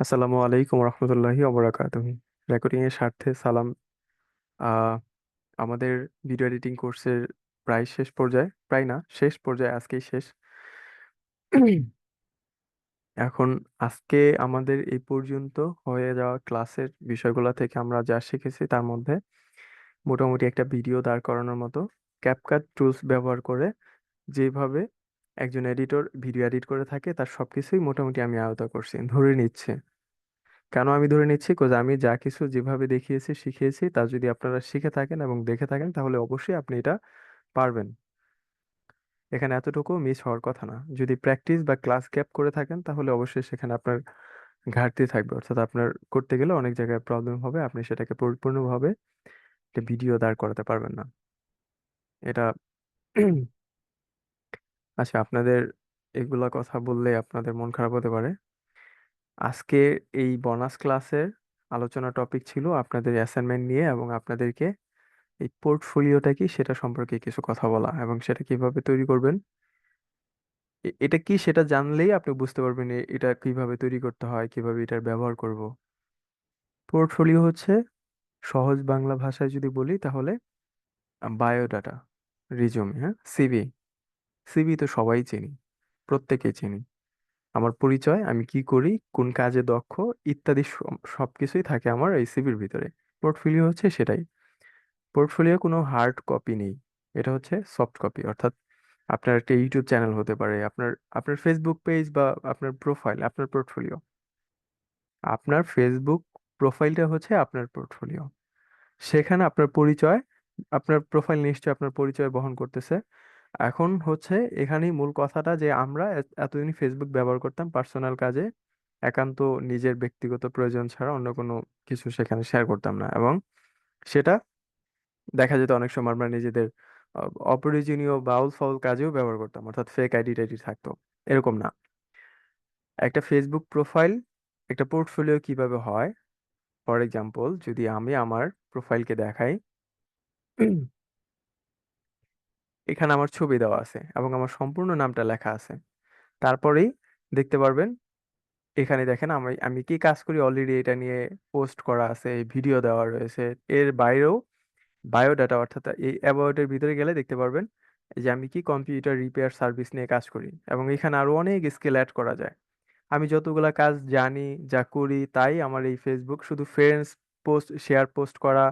আসসালামু আলাইকুম রহমতুল্লাহি রেকর্ডিং এর স্বার্থে সালাম। আমাদের ভিডিও এডিটিং কোর্সের প্রায় শেষ পর্যায়ে, প্রায় না, শেষ পর্যায়ে, আজকেই শেষ। এখন আজকে আমাদের এই পর্যন্ত হয়ে যাওয়া ক্লাসের বিষয়গুলো থেকে আমরা যা শিখেছি তার মধ্যে মোটামুটি একটা ভিডিও দাঁড় করানোর মতো। ক্যাপকাট টুলস ব্যবহার করে যেভাবে একজন এডিটর ভিডিও এডিট করে থাকে, তার সব কিছুই মোটামুটি আমি আয়ত্ত করছি, ধরে নিচ্ছে। কেন আমি ধরে নিচ্ছি? কোজ আমি যা কিছু যেভাবে দেখিয়েছি, শিখিয়েছি, তা যদি আপনারা শিখে থাকেন এবং দেখে থাকেন, তাহলে অবশ্যই আপনি এটা পারবেন। এখানে এতটুকু মিস হওয়ার কথা না। যদি প্র্যাকটিস বা ক্লাস গ্যাপ করে থাকেন, তাহলে অবশ্যই সেখানে আপনার ঘাটতি থাকবে। অর্থাৎ আপনার করতে গেলে অনেক জায়গায় প্রবলেম হবে, আপনি সেটাকে পরিপূর্ণভাবে ভিডিও দাঁড় করাতে পারবেন না। এটা আচ্ছা আপনাদের এগুলা কথা বললে আপনাদের মন খারাপ হতে পারে। আজকে এই বোনাস ক্লাসের আলোচনা টপিক ছিল আপনাদের অ্যাসাইনমেন্ট নিয়ে এবং আপনাদেরকে এই পোর্টফোলিওটা কি, সেটা সম্পর্কে কিছু কথা বলা এবং সেটা কীভাবে তৈরি করবেন। এ- এটা কি সেটা জানলেই আপনি বুঝতে পারবেন এটা কীভাবে তৈরি করতে হয়, কীভাবে এটার ব্যবহার করব। পোর্টফোলিও হচ্ছে সহজ বাংলা ভাষায় যদি বলি তাহলে বায়োডাটা রিজুমে হ্যাঁ সিভি সিভি তো সবাই চিনি প্রত্যেকেই চিনি। আমার পরিচয়, আমি কি করি, কোন কাজে দক্ষ, ইত্যাদি সব- সবকিছুই থাকে আমার এই সিভির ভিতরে। পোর্টফোলিও হচ্ছে সেটাই। পোর্টফোলিও কোনো হার্ড কপি নেই। এটা হচ্ছে সফট কপি অর্থাৎ আপনার একটা ইউটিউব চ্যানেল হতে পারে, আপনার আপনার ফেসবুক পেজ বা আপনার প্রোফাইল আপনার পোর্টফোলিও আপনার ফেসবুক প্রোফাইলটা হচ্ছে আপনার পোর্টফোলিও সেখানে আপনার পরিচয়, আপনার প্রোফাইল নিশ্চয়ই আপনার পরিচয় বহন করতেছে। এখন হচ্ছে এখানেই মূল কথাটা যে, আমরা এত- এতদিন ফেসবুক ব্যবহার করতাম পার্সোনাল কাজে। একান্ত নিজের ব্যক্তিগত প্রয়োজন ছাড়া অন্য কোনো কিছু সেখানে শেয়ার করতাম না। এবং সেটা দেখা যেত অনেক সময় আমরা নিজেদের অপ্রয়োজনীয় বাউল ফাউল কাজেও ব্যবহার করতাম। অর্থাৎ ফেক আইডি টাইডি থাকতো। এরকম না। একটা ফেসবুক প্রোফাইল একটা পোর্টফোলিও কীভাবে হয়? ফর এক্সাম্পল যদি আমি আমার প্রোফাইলকে দেখাই এখানে আমার ছবি দেওয়া আছে এবং আমার সম্পূর্ণ নামটা লেখা আছে। তারপরেই দেখতে পারবেন, এখানে দেখেন আমি আমি কি কাজ করি অলরেডি এটা নিয়ে পোস্ট করা আছে ভিডিও দেওয়া রয়েছে। এর বাইরেও বায়োডাটা অর্থাৎ এই অ্যাবাউট এর ভিতরে গেলে দেখতে পারবেন যে আমি কি কম্পিউটার রিপেয়ার সার্ভিস নিয়ে কাজ করি এবং এখানে আরও অনেক স্কিল অ্যাড করা যায়। আমি যতগুলা কাজ জানি, যা করি তাই আমার এই ফেসবুক শুধু ফ্রেন্ডস পোস্ট শেয়ার পোস্ট করা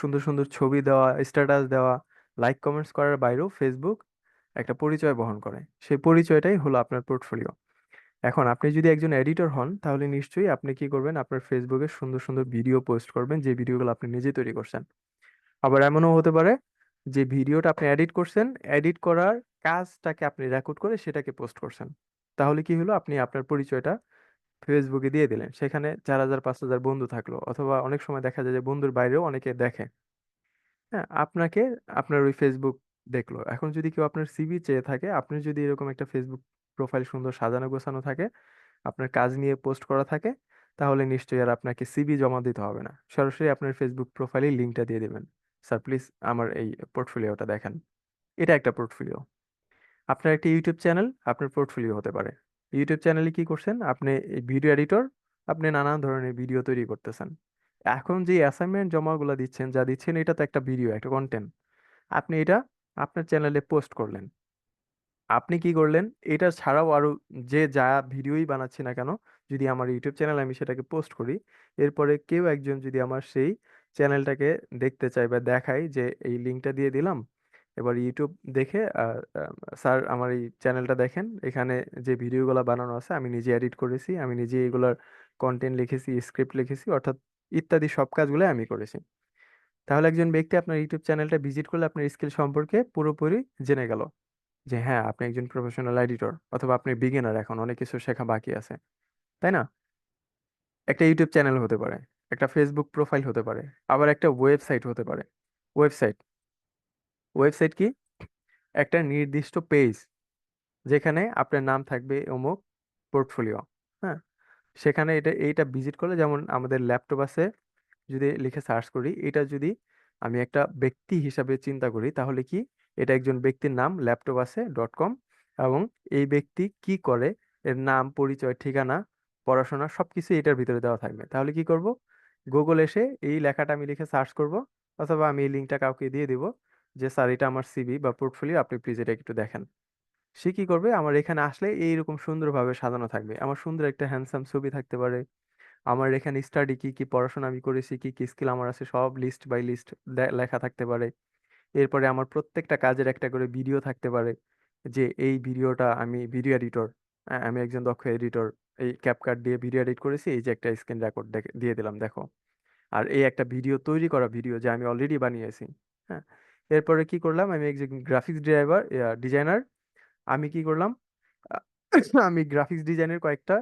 সুন্দর সুন্দর ছবি দেওয়া স্ট্যাটাস দেওয়া লাইক কমেন্টস করার বাইরেও ফেসবুক একটা পরিচয় বহন করে। সেই পরিচয়টাই হলো আপনার পোর্টফোলিও এখন আপনি যদি একজন এডিটর হন, তাহলে নিশ্চয়ই আপনি কি করবেন? আপনার ফেসবুকে সুন্দর সুন্দর ভিডিও পোস্ট করবেন, যে ভিডিওগুলো আপনি নিজে তৈরি করছেন। আবার এমনও হতে পারে যে ভিডিওটা আপনি এডিট করছেন এডিট করার কাজটাকে আপনি রেকর্ড করে সেটাকে পোস্ট করছেন। তাহলে কি হলো? আপনি আপনার পরিচয়টা ফেসবুকে দিয়ে দিলেন। সেখানে চার হাজার, পাঁচ হাজার বন্ধু থাকল। অথবা অনেক সময় দেখা যায় যে বন্ধুর বাইরেও অনেকে দেখে। হ্যাঁ আপনাকে আপনার ওই ফেসবুক দেখল। এখন যদি কেউ আপনার সিভি চেয়ে থাকে, আপনি যদি এরকম একটা ফেসবুক প্রোফাইল সুন্দর সাজানো গোছানো থাকে, আপনার কাজ নিয়ে পোস্ট করা থাকে, তাহলে নিশ্চয়ই আর আপনাকে সিভি জমা দিতে হবে না। সরাসরি আপনার ফেসবুক প্রোফাইলে লিঙ্কটা দিয়ে দিবেন। স্যার প্লিজ আমার এই পোর্টফোলিওটা দেখেন। এটা একটা পোর্টফোলিও আপনার একটা ইউটিউব চ্যানেল আপনার পোর্টফোলিও হতে পারে। ইউটিউব চ্যানেলে কি করছেন? আপনি ভিডিও এডিটর আপনি নানান ধরনের ভিডিও তৈরি করতেছেন। এখন যে অ্যাসাইনমেন্ট জমাগুলো দিচ্ছেন, যা দিচ্ছেন, এটা তো একটা ভিডিও একটা কন্টেন্ট আপনি এটা আপনার চ্যানেলে পোস্ট করলেন। আপনি কি করলেন? এটা ছাড়াও আরও যে যা ভিডিওই বানাচ্ছি না কেন, যদি আমার ইউটিউব চ্যানেলে আমি সেটাকে পোস্ট করি, এরপরে কেউ একজন যদি আমার সেই চ্যানেলটাকে দেখতে চায় বা দেখায় যে এই লিঙ্কটা দিয়ে দিলাম, এবার ইউটিউব দেখে স্যার আমার এই চ্যানেলটা দেখেন, এখানে যে ভিডিওগুলো বানানো আছে, আমি নিজে এডিট করেছি, আমি নিজে এগুলার কন্টেন্ট লিখেছি স্ক্রিপ্ট লিখেছি, অর্থাৎ ইত্যাদি সব কাজগুলো আমি করেছি। তাহলে একজন ব্যক্তি আপনার ইউটিউব চ্যানেলটা ভিজিট করলে আপনার স্কিল সম্পর্কে পুরোপুরি জেনে গেল যে হ্যাঁ আপনি একজন প্রফেশনাল এডিটর অথবা আপনি বিগিনার এখন, অনেক কিছু শেখা বাকি আছে। তাই না? একটা ইউটিউব চ্যানেল হতে পারে, একটা ফেসবুক প্রোফাইল হতে পারে, আবার একটা ওয়েবসাইট হতে পারে। ওয়েবসাইট ওয়েবসাইট কি? একটা নির্দিষ্ট পেজ যেখানে আপনার নাম থাকবে অমুক পোর্টফোলিও সেখানে এটা, এইটা ভিজিট করলে যেমন আমাদের ল্যাপটপ আছে, যদি লিখে সার্চ করি এটা যদি আমি একটা ব্যক্তি হিসাবে চিন্তা করি, তাহলে কি এটা একজন ব্যক্তির নাম ল্যাপটপ আছে ডট কম এবং এই ব্যক্তি কি করে, এর নাম, পরিচয়, ঠিকানা, পড়াশোনা, সবকিছু এটার ভিতরে দেওয়া থাকবে। তাহলে কি করব? গুগল এসে এই লেখাটা আমি লিখে সার্চ করব, অথবা আমি এই লিঙ্কটা কাউকে দিয়ে দিব যে, স্যার, এটা আমার সিভি বা পোর্টফোলিও আপনি প্লিজ এটা একটু দেখেন। সে কি করবে? আমার এখানে আসলে এইরকম সুন্দরভাবে সাজানো থাকবে। আমার সুন্দর একটা হ্যান্ডসাম ছবি থাকতে পারে। আমার এখানে স্টাডি কি কি পড়াশোনা আমি করেছি, কি কি স্কিল আমার আছে, সব লিস্ট বাই লিস্ট লেখা থাকতে পারে। এরপরে আমার প্রত্যেকটা কাজের একটা করে ভিডিও থাকতে পারে যে, এই ভিডিওটা আমি ভিডিও এডিটর আমি একজন দক্ষ এডিটর এই ক্যাপকাট দিয়ে ভিডিও এডিট করেছি, এই যে একটা স্ক্রিন রেকর্ড দিয়ে দিলাম, দেখো। আর এই একটা ভিডিও তৈরি করা ভিডিও যে, আমি অলরেডি বানিয়েছি হ্যাঁ? এরপরে কি করলাম? আমি একজন গ্রাফিক্স ড্রাইভার ডিজাইনার আমি কি করলাম? আমি গ্রাফিক্স ডিজাইনের কয়েকটা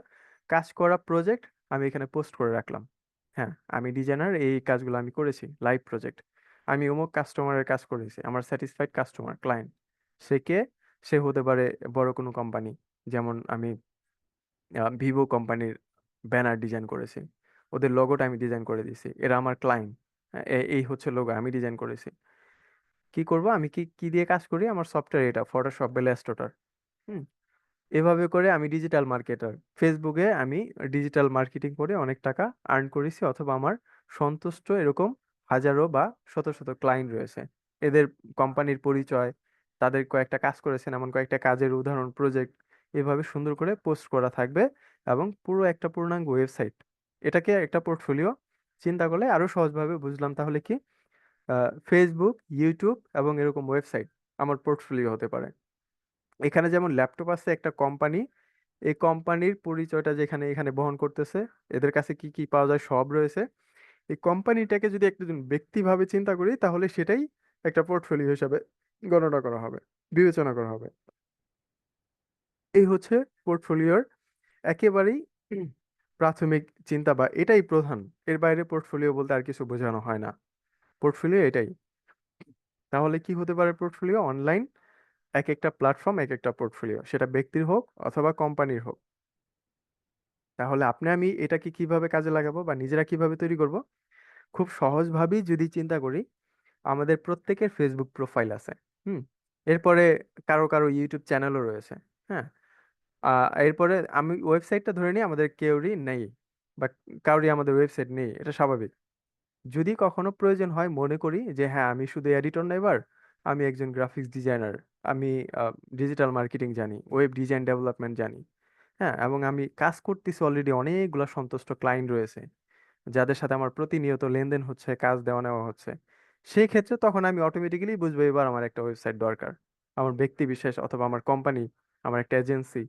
কাজ করা প্রজেক্ট আমি এখানে পোস্ট করে রাখলাম। হ্যাঁ আমি ডিজাইনার এই কাজগুলো আমি করেছি লাইভ প্রজেক্ট আমি অমুক কাস্টমারের কাজ করেছি, আমার স্যাটিসফাইড কাস্টমার ক্লায়েন্ট সে কে? সে হতে পারে বড় কোনো কোম্পানি যেমন আমি ভিভো কোম্পানির ব্যানার ডিজাইন করেছি। ওদের লোগোটা আমি ডিজাইন করে দিয়েছি, এরা আমার ক্লায়েন্ট এই হচ্ছে লোগো আমি ডিজাইন করেছি। কি করব? আমি কি কি দিয়ে কাজ করি? আমার সফটওয়্যার এটা ফটোশপ বা ইলাস্ট্রেটর হুম? এভাবে করে আমি ডিজিটাল মার্কেটার ফেসবুকে আমি ডিজিটাল মার্কেটিং করে অনেক টাকা আর্ন করেছি অথবা আমার সন্তুষ্ট এরকম হাজারো বা শত শত ক্লায়েন্ট রয়েছে। এদের কোম্পানির পরিচয়, তাদের কয়েকটা কাজ করেছেন, এমন কয়েকটা কাজের উদাহরণ প্রজেক্ট এভাবে সুন্দর করে পোস্ট করা থাকবে এবং পুরো একটা পূর্ণাঙ্গ ওয়েবসাইট এটাকে একটা পোর্টফোলিও চিন্তা করলে আরও সহজভাবে বুঝলাম। তাহলে কি? ফেসবুক ইউটিউব এবং এরকম ওয়েবসাইট আমার পোর্টফোলিও হতে পারে। এখানে যেমন ল্যাপটপ আছে একটা কোম্পানি এই কোম্পানির পরিচয়টা যেখানে এখানে বহন করতেছে, এদের কাছে কি কি পাওয়া যায় সব রয়েছে। এই কোম্পানিটাকে যদি একজন ব্যক্তিভাবে চিন্তা করি, তাহলে সেটাই একটা পোর্টফোলিও হিসাবে গণনা করা হবে, বিবেচনা করা হবে। এই হচ্ছে পোর্টফোলিওর একেবারেই প্রাথমিক চিন্তা বা এটাই প্রধান। এর বাইরে পোর্টফোলিও বলতে আর কিছু বোঝানো হয় না। পোর্টফোলিও এটাই। তাহলে কি হতে পারে পোর্টফোলিও অনলাইন এক একটা প্ল্যাটফর্ম এক একটা পোর্টফোলিও সেটা ব্যক্তির হোক অথবা কোম্পানির হোক। তাহলে আপনি, আমি এটাকে কীভাবে কাজে লাগাবো বা নিজেরা কীভাবে তৈরি করব? খুব সহজভাবেই যদি চিন্তা করি, আমাদের প্রত্যেকের ফেসবুক প্রোফাইল আছে, হুম? এরপরে কারও কারও ইউটিউব চ্যানেলও রয়েছে হ্যাঁ? এরপরে আমি ওয়েবসাইটটা ধরে নিই, আমাদের কেউরই নেই, বা কারোরই আমাদের ওয়েবসাইট নেই, এটা স্বাভাবিক। যদি কখনো প্রয়োজন হয় মনে করি যে হ্যাঁ আমি শুধু এডিটর না এবার, আমি একজন গ্রাফিক্স ডিজাইনার আমি ডিজিটাল মার্কেটিং জানি ওয়েব ডিজাইন ডেভেলপমেন্ট জানি। হ্যাঁ এবং আমি কাজ করতেছি অলরেডি অনেকগুলো সন্তুষ্ট ক্লায়েন্ট রয়েছে, যাদের সাথে আমার প্রতিনিয়ত লেনদেন হচ্ছে, কাজ দেওয়া নেওয়া হচ্ছে। সেই ক্ষেত্রে তখন আমি অটোমেটিক্যালি বুঝব এবার আমার একটা ওয়েবসাইট দরকার। আমার ব্যক্তি বিশেষ অথবা আমার কোম্পানি আমার একটা এজেন্সি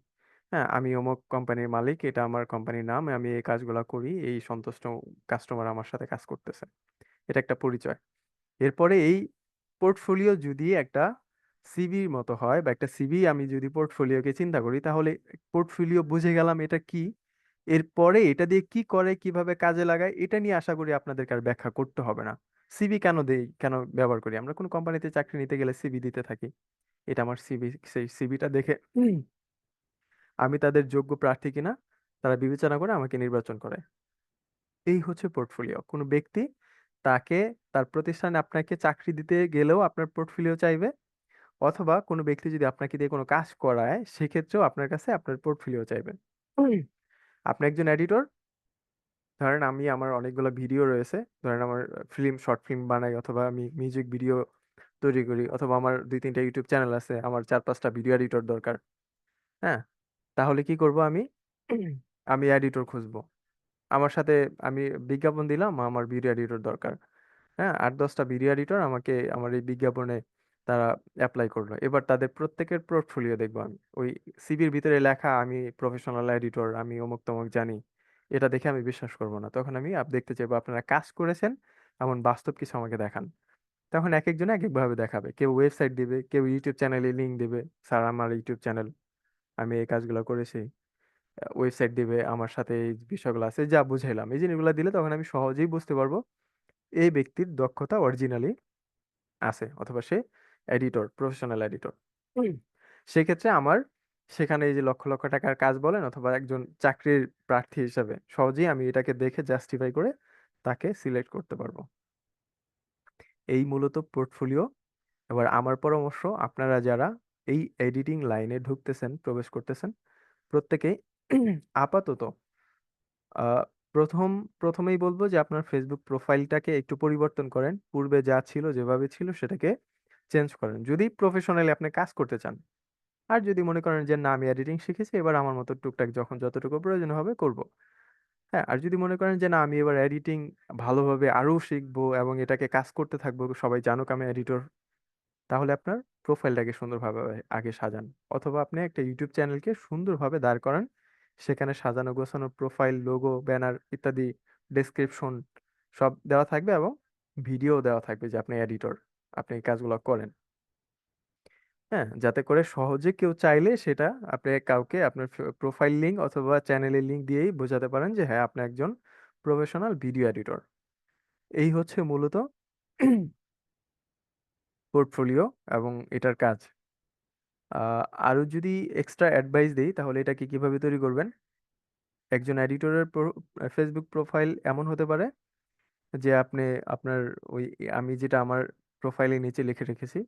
হ্যাঁ আমি অমুক কোম্পানির মালিক। এটা আমার কোম্পানির নাম। আমি এই কাজগুলো করি। এই সন্তুষ্ট কাস্টমার আমার সাথে কাজ করতেছে। এটা একটা পরিচয়। এরপরে এই পোর্টফোলিও যদি একটা সিভির মতো হয় বা একটা সিভি আমি যদি পোর্টফোলিওকে চিন্তা করি, তাহলে পোর্টফোলিও বুঝে গেলাম এটা কি। এরপরে এটা দিয়ে কি করে, কীভাবে কাজে লাগায়, এটা নিয়ে আশা করি আপনাদেরকে আর ব্যাখ্যা করতে হবে না। সিভি কেন দেই, কেন ব্যবহার করি? আমরা কোনো কোম্পানিতে চাকরি নিতে গেলে সিভি দিতে থাকি। এটা আমার সিভি সেই সিভিটা দেখে আমি তাদের যোগ্য প্রার্থী কিনা, তারা বিবেচনা করে আমাকে নির্বাচন করে। এই হচ্ছে পোর্টফোলিও কোনো ব্যক্তি তাকে, তার প্রতিষ্ঠানে আপনাকে চাকরি দিতে গেলেও আপনার পোর্টফোলিও চাইবে, অথবা কোনো ব্যক্তি যদি আপনাকে দিয়ে কোনো কাজ করায়, সেক্ষেত্রেও আপনার কাছে আপনার পোর্টফোলিও চাইবে। আপনি একজন এডিটর ধরেন আমি আমার অনেকগুলো ভিডিও রয়েছে, ধরেন আমার ফিল্ম শর্ট ফিল্ম বানাই, অথবা আমি মিউজিক ভিডিও তৈরি করি, অথবা আমার দুই তিনটা ইউটিউব চ্যানেল আছে, আমার চার পাঁচটা ভিডিও এডিটর দরকার। হ্যাঁ? তাহলে কি করব আমি? আমি এডিটর খুঁজবো। আমার সাথে আমি বিজ্ঞাপন দিলাম আমার ভিডিও এডিটর দরকার। হ্যাঁ আট দশটা ভিডিও এডিটর আমাকে আমার এই বিজ্ঞাপনে তারা অ্যাপ্লাই করল। এবার তাদের প্রত্যেকের পোর্টফোলিও দেখব আমি। ওই সিভির ভিতরে লেখা আমি প্রফেশনাল এডিটর আমি অমুক তমুক জানি। এটা দেখে আমি বিশ্বাস করব না। তখন আমি আপ দেখতে চাইব আপনারা কাজ করেছেন এমন বাস্তব কিছু আমাকে দেখান। তখন এক একজনে এক একভাবে দেখাবে। কেউ ওয়েবসাইট দিবে কেউ ইউটিউব চ্যানেলে লিঙ্ক দিবে। স্যার আমার ইউটিউব চ্যানেল আমি এই কাজগুলো করেছি। ওয়েবসাইট দিবে আমার সাথে এই বিষয়গুলো আছে যা বুঝাইলাম। এই জিনিসগুলো দিলে তখন আমি সহজেই বুঝতে পারব এই ব্যক্তির দক্ষতা অরিজিনালি আছে অথবা সে এডিটর প্রফেশনাল এডিটর সেক্ষেত্রে আমার সেখানে এই যে লক্ষ লক্ষ টাকার কাজ বলেন অথবা একজন চাকরির প্রার্থী হিসাবে সহজেই আমি এটাকে দেখে জাস্টিফাই করে তাকে সিলেক্ট করতে পারব। এই মূলত পোর্টফোলিও এবার আমার পরামর্শ আপনারা যারা এই এডিটিং লাইনে ঢুকতেছেন, প্রবেশ করতেছেন, প্রত্যেকেই আপাতত প্রথম, প্রথমেই বলব যে আপনার ফেসবুক প্রোফাইলটাকে একটু পরিবর্তন করেন, পূর্বে যা ছিল যেভাবে ছিল সেটাকে চেঞ্জ করেন। যদি প্রফেশনালি আপনি কাজ করতে চান, আর যদি মনে করেন যে না, আমি এডিটিং শিখেছি, এবার আমার মতো টুকটাক যখন যতটুকু প্রয়োজন হবে করব। হ্যাঁ আর যদি মনে করেন যে না, আমি এবার এডিটিং ভালোভাবে আরও শিখব এবং এটাকে কাজ করতে থাকব, সবাই জানুক আমি এডিটর তাহলে আপনার প্রোফাইলটাকে সুন্দরভাবে আগে সাজান। অথবা আপনি একটা ইউটিউব চ্যানেলকে সুন্দরভাবে দাঁড় করান। সেখানে সাজানো, গোছানো প্রোফাইল, লোগো, ব্যানার ইত্যাদি ডেসক্রিপশন সব দেওয়া থাকবে এবং ভিডিও দেওয়া থাকবে যে আপনি এডিটর আপনি এই কাজগুলো করেন। হ্যাঁ যাতে করে সহজে কেউ চাইলে সেটা আপনি কাউকে আপনার প্রোফাইল লিঙ্ক অথবা চ্যানেলের লিঙ্ক দিয়েই বোঝাতে পারেন যে হ্যাঁ আপনি একজন প্রফেশনাল ভিডিও এডিটর এই হচ্ছে মূলত পোর্টফোলিও এবং এটার কাজ। আরও যদি এক্সট্রা অ্যাডভাইস দিই, তাহলে এটাকে কীভাবে তৈরি করবেন? একজন এডিটরের ফেসবুক প্রোফাইল এমন হতে পারে যে আপনি, আপনার ওই, আমি যেটা আমার প্রোফাইলের নিচে লিখে রেখেছি,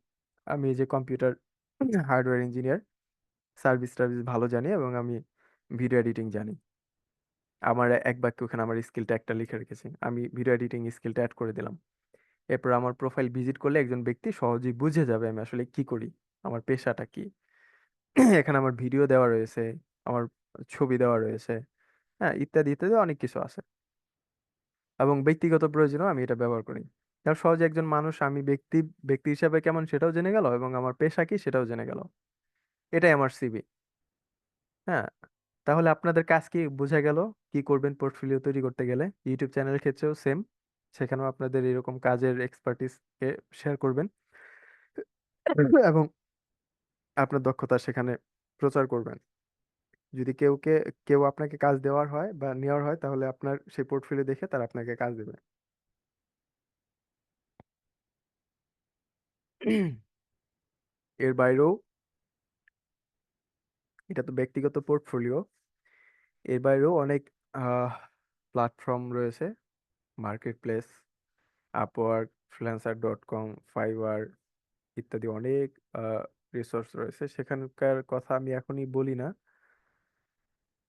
আমি যে কম্পিউটার হার্ডওয়্যার ইঞ্জিনিয়ার সার্ভিস টার্ভিস ভালো জানি এবং আমি ভিডিও এডিটিং জানি। আমার এক বাক্য ওখানে আমার স্কিলটা একটা লিখে রেখেছি, আমি ভিডিও এডিটিং স্কিলটা অ্যাড করে দিলাম। এরপর আমার প্রোফাইল ভিজিট করলে একজন ব্যক্তি সহজেই বুঝে যাবে আমি আসলে কি করি, আমার পেশাটা কি। এখানে আমার ভিডিও দেওয়া রয়েছে, আমার ছবি দেওয়া রয়েছে হ্যাঁ ইত্যাদি ইত্যাদি অনেক কিছু আছে। এবং ব্যক্তিগত প্রয়োজনেও আমি এটা ব্যবহার করি। তার সহজে একজন মানুষ আমি ব্যক্তি ব্যক্তি হিসাবে কেমন সেটাও জেনে গেল এবং আমার পেশা কি সেটাও জেনে গেল। এটাই আমার সিবি হ্যাঁ তাহলে আপনাদের কাজ কি বোঝা গেল? কি করবেন পোর্টফোলিও তৈরি করতে গেলে? ইউটিউব চ্যানেলের ক্ষেত্রেও সেম সেখানেও আপনাদের এরকম কাজের এক্সপার্টিস কে শেয়ার করবেন। এবং আপনার দক্ষতা সেখানে প্রচার করবেন। যদি কেউ কে কেউ আপনাকে কাজ দেওয়ার হয় বা নেওয়ার হয় তাহলে আপনার সেই পোর্টফোলিও দেখে তারা আপনাকে কাজ দেবে। এর বাইরেও এটা তো ব্যক্তিগত পোর্টফোলিও এর বাইরেও অনেক প্ল্যাটফর্ম রয়েছে। Market place Upwork freelancer dot com Fiverr ইত্যাদি অনেক রিসোর্স রয়েছে। সেখানকার কথা আমি এখনই বলি না।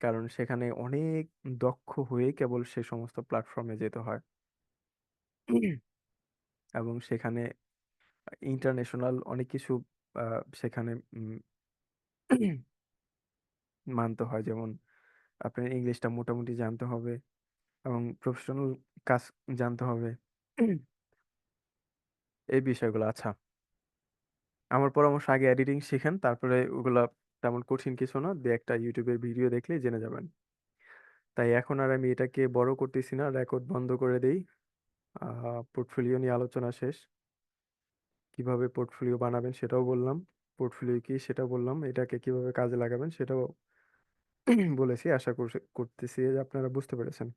কারণ সেখানে অনেক দক্ষ হয়ে কেবল সে সমস্ত প্ল্যাটফর্মে যেতে হয়। এবং সেখানে ইন্টারন্যাশনাল অনেক কিছু সেখানে মানতে হয়। যেমন আপনার ইংলিশটা মোটামুটি জানতে হবে। এবং প্রফেশনাল কাজ জানতে হবে। এই বিষয়গুলো আচ্ছা। আমার পরামর্শ আগে এডিটিং শিখেন, তারপরে ওগুলা তেমন কঠিন কিছু না দু একটা ইউটিউবের ভিডিও দেখলেই জেনে যাবেন। তাই এখন আর আমি এটাকে বড় করতেছি না রেকর্ড বন্ধ করে দেই। পোর্টফোলিও নিয়ে আলোচনা শেষ। কীভাবে পোর্টফোলিও বানাবেন সেটাও বললাম। পোর্টফোলিও কি সেটাও বললাম। এটাকে কীভাবে কাজে লাগাবেন সেটাও বলেছি, আশা করছি, করতেছি যে আপনারা বুঝতে পেরেছেন।